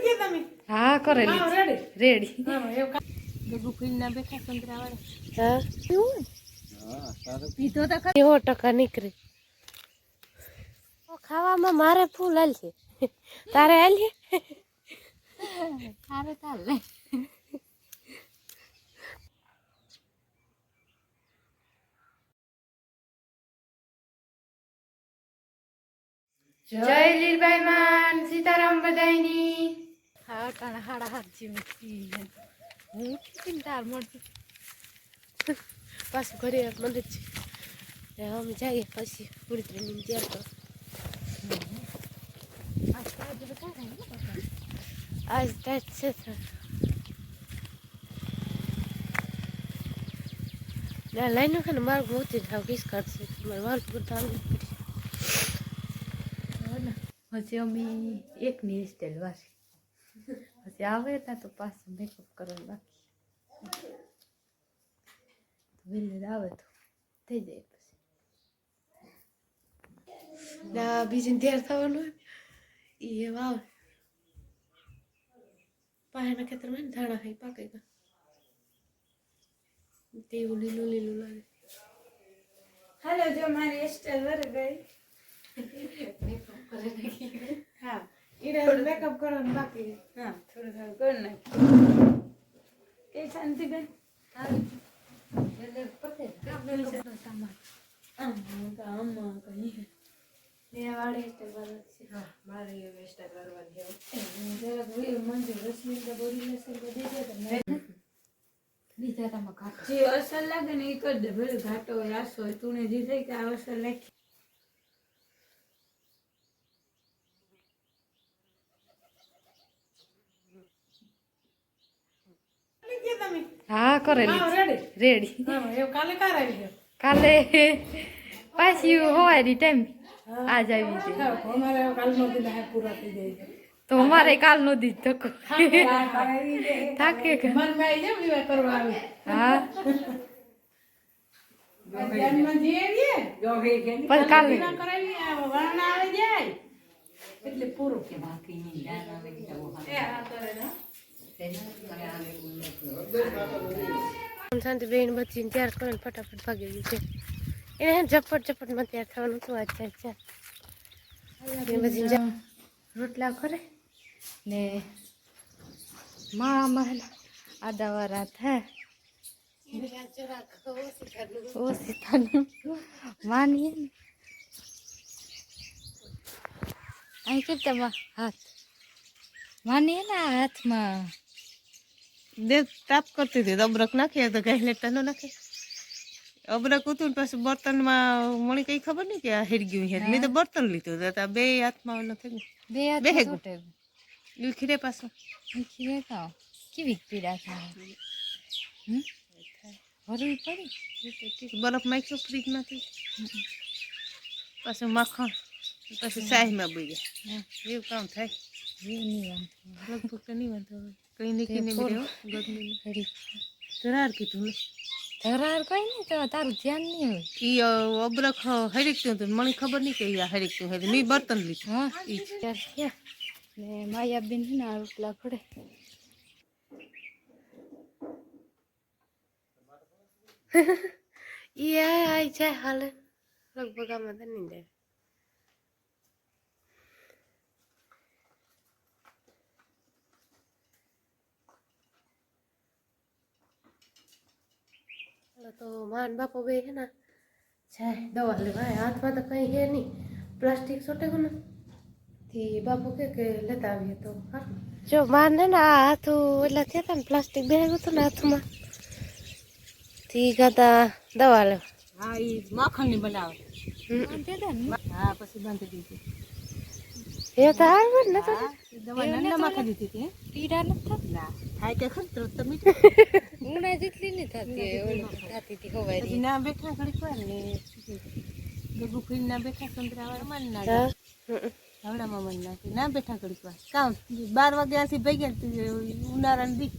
ગયા તમે હા કરેલી રેડી ખાવામાં મારે ફૂલ હાલ તારે હાલ જય લીલભાઈ માન, સીતારામ ટાણા હાડા હાથ જેવું હું ચિંતા મળતી પાછું ઘરે મને જ અમે જઈએ પછી પૂરી ટ્રેનિંગ તૈયાર ને આજ ટાઈટ છે. ના લાઈન છે ને માર્ગ મોતી થાવ કિસ કાઢશે મારે માર્ગ બધા હાલવું પડશે પછી અમે એક ની સ્ટાઈલ વાસી પછી આવે ત્યાં તો પાછું મેકઅપ કરવાનું બાકી વેલેર આવે તો થઈ જાય પછી ના બીજી તૈયાર થવાનું હોય એ આવે પાયાના ખેતરમાં ધાણા ખાઈ પાકે તો તેવું લીલું લીલું લાગે હાલો જો મારી સ્ટાઈલ વર ગઈ હા ઈડે મેકઅપ કરવાનું બાકી હા. થોડું થોડું કરી નાખ્યું એ શાંતિબેન ને બીજા તમે ઘાટ. જે અસર લાગે ને એ કરી દે. ભલે ઘાટો હોય આસો હોય તું જે થઈ કે આ અસર લાગી તમે હા કરેલી રેડી. કાલે કાર આવી કાલે પાછી હોવાની ટાઈમ. આજ આવી છે. હા, કાલનો દી ના પૂરા થઈ જાય છે. તો અમારે કાલ નો દી ધક્કો થાકે કે? હા. પણ કાલે એટલે પૂરું કરે ને શાંતિ બેન બચીને તૈયાર કરીને ફટાફટ ભાગી ગયું છે. એને ઝપટ ઝપટમાં તૈયાર થવાનું શું અચ્છા એ રોટલા કરે ને માળામાં આદાવાળા થાય ઓ થાનું માનીએ ને. અહીં કે તમા હાથ? માનીએ ને હાથમાં? દે તાપ કરતી હતી. અબરક નાખીએ તો કઈ લેતા ન નાખે. અબરક ઉતું પાછું બર્તનમાં મળી કઈ ખબર નહીં કે આ હેર ગયું હેર મેં તો બર્તન લીધું તો બે હાથમાં ન થઈ બે હાથ બે ગયું ખીરે પાછો. ખીરે તો. કેવી પીડા થાય હમ? પડી? બરફ માખ્યો ફ્રીજમાંથી. પાછું માખણ. પછી બઈ ગયા. એવું કામ થાય. લગભગ તો નહીં વાંધો આવે કઈ નીકળી ને. ગરમી ધરાર કીધું ધરાર કઈ નહીં તો તારું ધ્યાન નહીં હોય. ઈ અ, અબરક હરીકતું હતું મને ખબર નહીં કે ઈ આ હરીકતું હતું મેં બર્તન લીધું. હા. થયા ને માયા બેન ને આ રોટલા ખડે ઈ આય આય જાય હાલ. લગભગ આમાં તો નહીં જાય. હાલો તો માન બાપો બે છે ને જાય દવા લેવા હાથમાં તો કઈ હે નહીં. પ્લાસ્ટિક છોટે ને થી બાપુ કે કે લેતા આવીએ તો. જો માન ને આ હાથું એટલે થયા હતા ને પ્લાસ્ટિક બેહાયું હતું ને હાથમાં થી ગાતા દવા લેવા. હા એ માખણની બનાવે. હા પછી બાંધી દીધી. એ તો હારું જ નતો દવા હતી પીડા નથી ના થાય કે ખરું તો તમે ઉના જેટલી નહીં થતી થતી હતી ખવાય ના બેઠા ઘડીક વાર ને ફીને ના બેઠા સંતરાવાળા મન ના હવડામાં મન નાખી. ના બેઠા ઘડીક વાર. કામ? બાર વાગ્યાથી ભેગા તું ઉનાળા ને દી.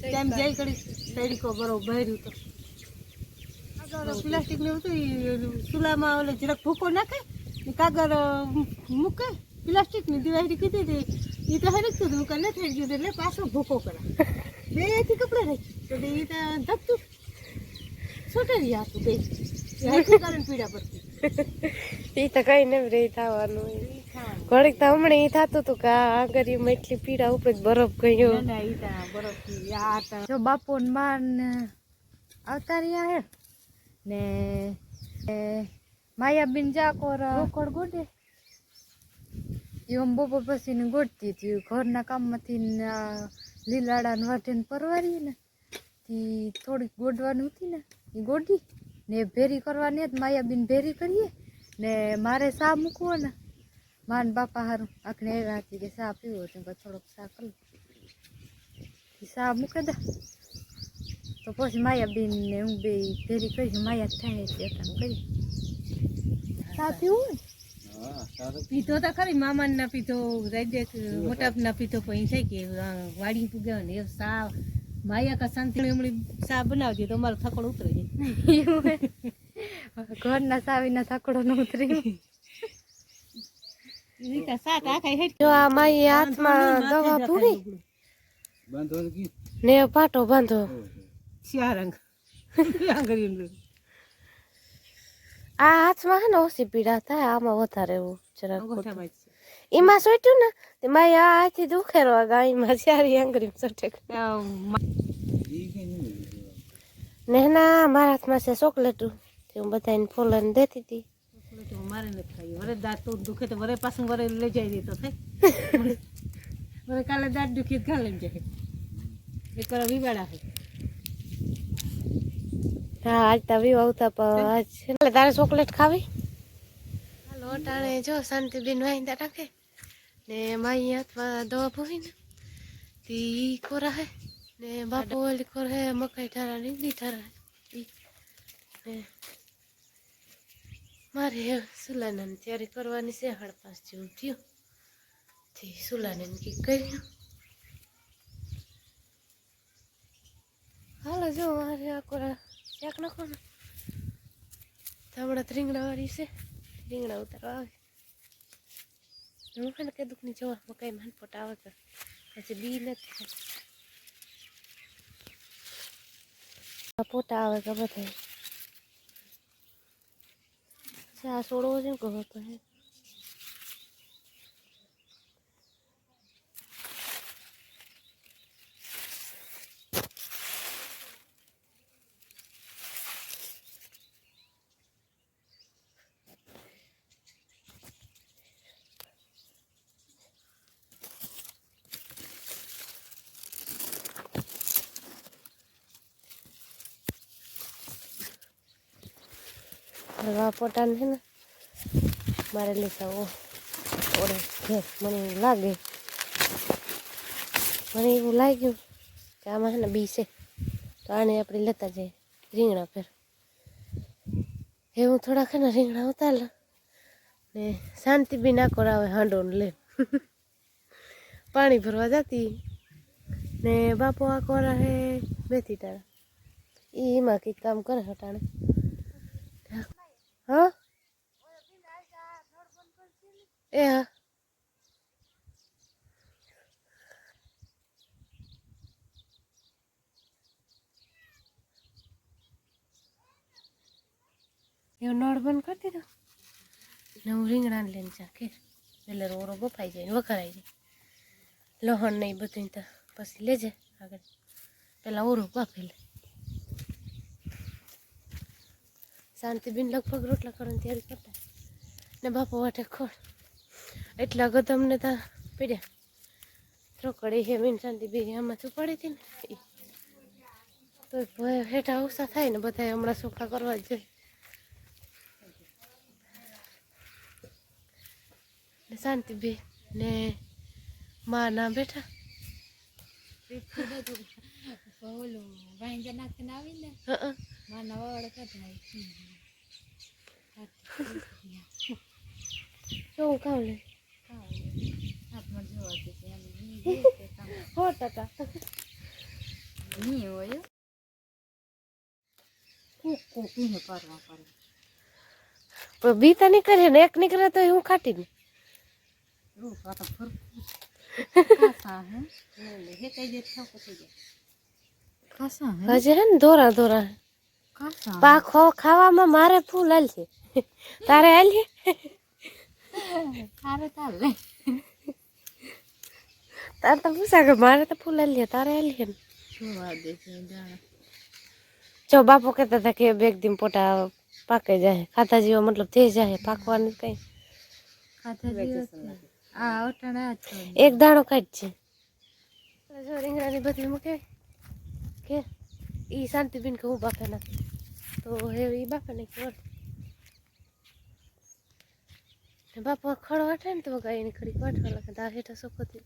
ટાઈમ જાય ઘડીક. તરીકો બરો ભર્યું તો. પ્લાસ્ટિક ને હતું ચૂલામાં ઓલે જરાક ભૂકો નાખે ને કાગળ મૂકે પ્લાસ્ટિકની દિવાળી કીધી હતી. એ તો હરક તું કે ન થઈ ગયું એટલે પાછો ભૂકો કરા બે કપડા રાખી. તો બે ધપતું છોટાડી આપું બે. કારણ પીડા પડતી? એ તો કઈ ને રહી થવાનું. ઘડીક તો હમણાં એ થતું હતું કે આ કરી એટલી પીડા ઉપર જ બરફ ગયો. જો બાપુ ને માર આવતા રહ્યા હે. ને માયાબીન જાકોર રોકડ ગોડે એમ બપોર પછી ને ગોડતી હતી. ઘરના કામમાંથી ને આ લીલાડા ને વાટીને પરવારી ને તી થોડીક ગોડવાની હતી ને એ ગોડી ને ભેરી કરવાની જ માયાબીન ભેરી કરીએ ને મારે સા મૂકવો ને માન બાપા હારું, આખને એ હતી કે સા પીવો તો થોડોક સા કરી સા મૂકે દે. તો પછી માયાબીન ને હું બે ભેરી કરી માયા થાય એટલે કરી સા પીવું ને? પીધો તો ખરી મામા ના પીધો રાઈડેક મોટા ના પીધો પણ છે કે વાડી પૂગ્યો ને સાવ માયા કા શાંતિ એમણી સા બનાવજે તો અમારો થકડો ઉતરે જાય. ઘરના સાવીના થકડો ન ઉતરી. રીતા સાત આખા હેઠ જો આ માઈ હાથમાં દવા પૂરી ને પાટો બાંધો. ચારંગ આંગળી આ હાથમાં હે ને ઓછી પીડા થાય આમાં વધારે એવું જરાક છે. એમાં સોટ્યું ને તે મારી આ હાથથી દુખેરવા ગાયમાં ચારી આંગળી સટે આ ને ના મારા હાથમાં છે ચોકલેટું તે હું બધાને ફોલન દેતી હતી મારે નથી ખાઈ વરે દાંત તો દુખે તો વરે પાછું વરે લઈ જાય દે તો થાય વરે કાલે દાંત દુખી લઈ જાય એક વાર વિવાડા છે હા આજ તવી આવતા આજ એટલે તારે ચોકલેટ ખાવી? હાલો અટાણે જો શાંતિબેન વાંદા રાખે. ને માઈ હાથમાં દવા ભોવી ને તી કોરા હે ને બાપુ ઓલી કોર હે મકાઈ ઠારા નીંદી ઠારા મારે સુલાનાને તૈયારી કરવાની છે સાડા પાંચ જેવું થયું. થી સુલાને કી કર્યું. હાલો જો મારે આ કોરા શાક નાખો ને તો હમણાં તો રીંગણાવાળી છે. રીંગણા ઉતારવા આવે. હું છે ને કે દુઃખની જવા, મકાઈ માન પોટ આવે તો. પછી બી નથી આ પોટા આવે કે બધા ચા છોડવો છે કહો તો હે હલવા છે ને, મારે લેતા ઓ ઘેર મને એવું લાગે. મને એવું લાગ્યું કે આમાં છે ને બી છે. તો આને આપણે લેતા જઈએ, રીંગણા ફેર એ હું થોડાક ને રીંગણા ઉતારલા. ને શાંતિ બી ના કરાવે હાંડો ને લે. પાણી ભરવા જતી. ને બાપુ આ કોરા હે બેથી તારા એમાં કંઈક કામ કરે હટાણે. હા? એ હા. એવો નળ બંધ કરી દીધો? ને હું રીંગણાને લઈને જા કે એટલે ઓરો બફાઈ જાય ને વખરાઈ જાય. લહણ ને એ બધું તો પછી લેજે આગળ. પેલા ઓરું બફી લે. શાંતિબેન લગભગ રોટલા કરવાની તૈયારી કરતા ને બાપુ વાટે ખોળ. એટલા તમને ત્યાં પીડ્યા. ત્રોકડી હે મીન શાંતિ આમાં આમાંથી પડી હતી ને? તો હેઠા ઓછા થાય ને બધા હમણાં ચોખ્ખા કરવા જોઈએ. ને શાંતિ બે ને માં ના બેઠા. ઓલું વાંગા નાખીને આવી ને માના વાળ કઢાય શું કામ લે. સો ટકા નહીં હોય કોક કોક એને કરવા પડે પણ બીતા તો નીકળે ને એક નીકળે તો હું ખાટી ને હે હે? હે હજી હે ને ધોરા ધોરા. ખાસા પાખો ખાવામાં મારે ફૂલ હાલજે તારે હાલ તારે તારે તારે તો પૂછા કે મારે તો ફૂલ હાલ છે તારે હાલ છે ને? જોવા દે છે જાણે. જો બાપુ કહેતા હતા કે બેગ દિન પોટા પાકે જાય. ખાતા જેવો મતલબ થઈ જાય પાકવાની કઈ. એક દાણો કાઢ છે. જો રીંગણાની બધી મૂકે. કે? ઈ શાંતિબેન કે હું બાપે નથી તો હવે ઈ બાપે ને ખબર બાપુ ખડો વાટે ને તો ગાય એની ખડી વાટવા લાગે તાર હેઠા સોખો થી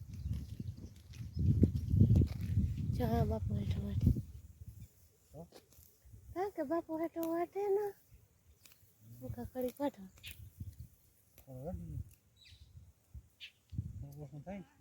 જો હા, બાપુ હેઠો વાટે હા, કે બાપુ હેઠો વાટે ને? મુખા ખડી વાટવા થાય